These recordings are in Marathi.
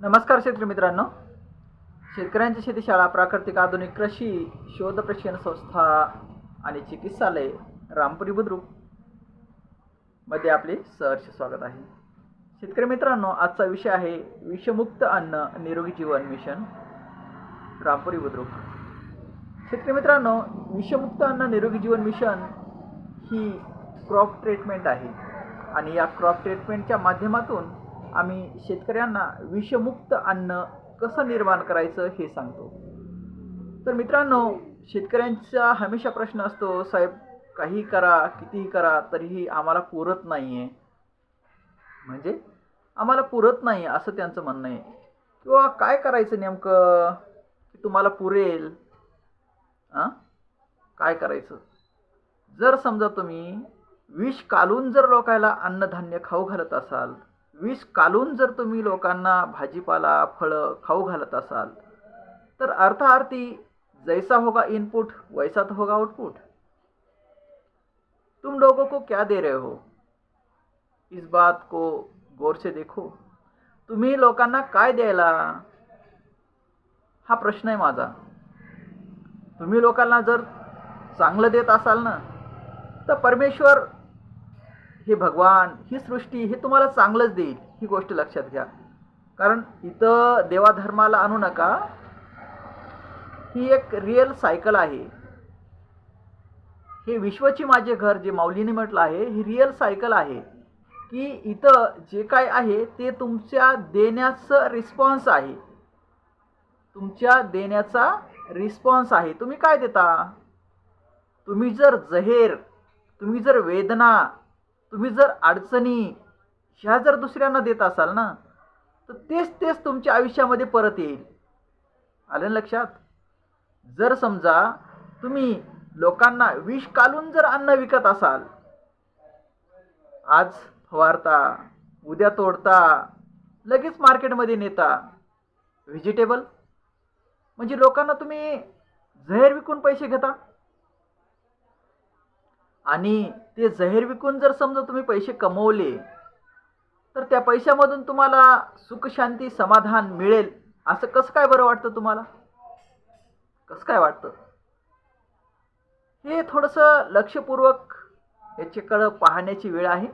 नमस्कार शेतकरी मित्रांनो. शेतकऱ्यांची शेतीशाळा प्राकृतिक आधुनिक कृषी शोध प्रशिक्षण संस्था आणि चिकित्सालय रामपुरी बुद्रुकमध्ये आपले सहर्ष स्वागत आहे. शेतकरी मित्रांनो आजचा विषय आहे विषमुक्त अन्न निरोगी जीवन मिशन रामपुरी बुद्रुक. शेतकरी मित्रांनो विषमुक्त अन्न निरोगी जीवन मिशन ही क्रॉप ट्रीटमेंट आहे. आणि या क्रॉप ट्रीटमेंटच्या माध्यमातून आम्ही शेतकऱ्यांना विषमुक्त अन्न कसं निर्माण करायचं हे सांगतो. तर मित्रांनो शेतकऱ्यांचा हमेशा प्रश्न असतो साहेब काही करा कितीही करा तरीही आम्हाला पुरत नाही आहे म्हणजे आम्हाला पुरत नाही असं त्यांचं म्हणणं आहे. किंवा काय करायचं नेमकं? की तुम्हाला पुरेल. हां काय करायचं? जर समजा तुम्ही विष कालून जर लोकायला अन्नधान्य खाऊ घालत असाल विष कालून जर तुम्ही लोकांना भाजीपाला फळं खाऊ घालत असाल तर अर्थार्थी जैसा होगा इनपुट वैसा तो होगा आउटपुट तुम लोगों को क्या दे रहे हो? इस बात को गौर से देखो। तुम्ही लोकांना काय द्यायला? हा प्रश्न आहे माझा. तुम्ही लोकांना जर चांगलं देत असाल ना तर परमेश्वर हे भगवान ही सृष्टी हे तुम्हाला चांगलंच देईल ही गोष्ट लक्षात घ्या. कारण इथं देवाधर्माला आणू नका. ही एक रिअल सायकल आहे. हे विश्वची माझे घर जे माऊलीने म्हटलं आहे ही रिअल सायकल आहे. की इथं जे काय आहे ते तुमच्या देण्याचं रिस्पॉन्स आहे. तुमच्या देण्याचा रिस्पॉन्स आहे. तुम्ही काय देता? तुम्ही जर जहेर तुम्ही जर वेदना तुम्ही जर अडचणी ह्या जर दुसऱ्यांना देत असाल ना तर तेच तेच तुमच्या आयुष्यामध्ये परत येईल. आलं लक्षात? जर समजा तुम्ही लोकांना विष कालून जर अन्न विकत असाल आज फवारता उद्या तोडता लगेच मार्केटमध्ये नेता व्हेजिटेबल म्हणजे लोकांना तुम्ही झहेर विकून पैसे घेता. आणि ते जहेर विकून जर समजा तुम्ही पैसे कमवले तर त्या पैशामधून तुम्हाला सुखशांती समाधान मिळेल. असं कसं काय बरं वाटतं तुम्हाला? कसं काय वाटतं? हे थोडंसं लक्षपूर्वक याच्याकडं पाहण्याची वेळ आहे.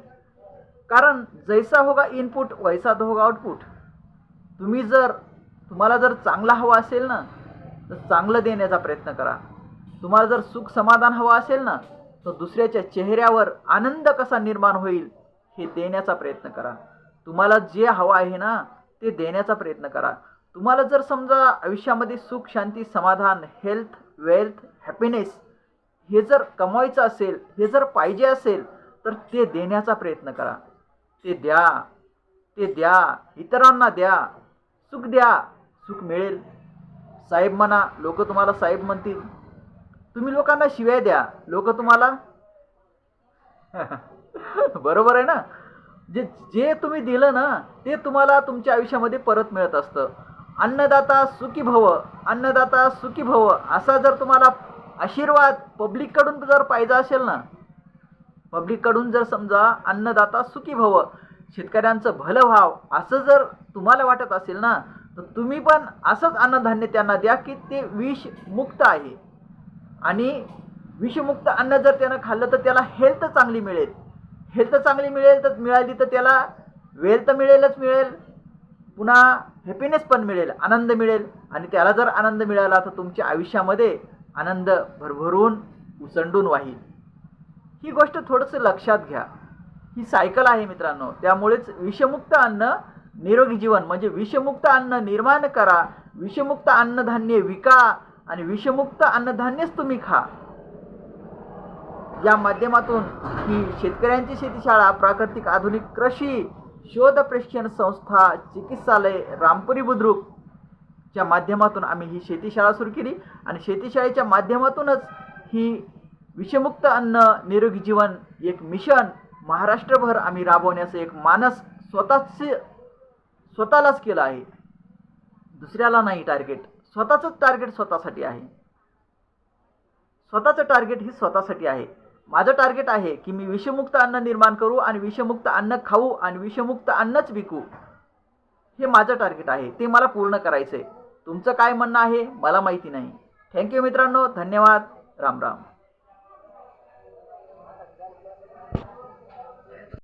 कारण जैसा होगा इनपुट वैसा होगा आउटपुट तुम्ही जर तुम्हाला जर चांगला हवा असेल ना तर चांगलं देण्याचा प्रयत्न करा. तुम्हाला जर सुख समाधान हवं असेल ना तो दुसऱ्याच्या चेहऱ्यावर आनंद कसा निर्माण होईल हे देण्याचा प्रयत्न करा. तुम्हाला जे हवं आहे ना ते देण्याचा प्रयत्न करा. तुम्हाला जर समजा आयुष्यामध्ये सुख शांती समाधान हेल्थ वेल्थ हॅपीनेस हे जर कमवायचं असेल हे जर पाहिजे असेल तर ते देण्याचा प्रयत्न करा. ते द्या ते द्या इतरांना द्या सुख द्या सुख मिळेल. साहेब म्हणा लोक तुम्हाला साहेब म्हणतील. तुम्ही लोकांना शिव्या द्या. लोक तुम्हाला? बरोबर आहे ना? जे जे तुम्ही दिलं ना ते तुम्हाला तुमच्या आयुष्यामध्ये परत मिळत असतं. अन्नदाता सुखी भव अन्नदाता सुखी भव असा जर तुम्हाला आशीर्वाद पब्लिककडून जर पाहिजे असेल ना पब्लिककडून जर समजा अन्नदाता सुखी भव शेतकऱ्यांचं भलं व्हाव असं जर तुम्हाला वाटत असेल ना तर तुम्ही पण असंच अन्नधान्य त्यांना द्या की ते विष मुक्त आहे. आणि विषमुक्त अन्न जर त्यानं खाल्लं तर त्याला हेल्थ चांगली मिळेल. हेल्थ चांगली मिळेल तर मिळाली तर त्याला वेल्थ मिळेलच मिळेल. पुन्हा हॅपीनेस पण मिळेल आनंद मिळेल. आणि त्याला जर आनंद मिळाला तर तुमच्या आयुष्यामध्ये आनंद भरभरून उसंडून वाहील. ही गोष्ट थोडंसं लक्षात घ्या. ही सायकल आहे मित्रांनो. त्यामुळेच विषमुक्त अन्न निरोगी जीवन म्हणजे विषमुक्त अन्न निर्माण करा. विषमुक्त अन्नधान्य विका. आणि विषमुक्त अन्नधान्यच तुम्ही खा. या माध्यमातून ही शेतकऱ्यांची शेतीशाळा प्राकृतिक आधुनिक कृषी शोध प्रशिक्षण संस्था चिकित्सालय रामपुरी बुद्रुक च्या माध्यमातून आम्ही ही शेतीशाळा सुरू केली. आणि शेतीशाळेच्या माध्यमातूनच ही विषमुक्त अन्न निरोगी जीवन एक मिशन महाराष्ट्रभर आम्ही राबवण्याचं एक मानस स्वतःचे स्वतःलाच केलं आहे. दुसऱ्याला नाही टार्गेट. स्वतःचंच टार्गेट स्वतःसाठी आहे. स्वतःचं टार्गेट ही स्वतःसाठी आहे. माझं टार्गेट आहे की मी विषमुक्त अन्न निर्माण करू आणि विषमुक्त अन्न खाऊ आणि विषमुक्त अन्नच विकू. हे माझं टार्गेट आहे. ते मला पूर्ण करायचं आहे तुमचं काय म्हणणं आहे? मला माहिती नाही. थँक्यू मित्रांनो. धन्यवाद. राम राम.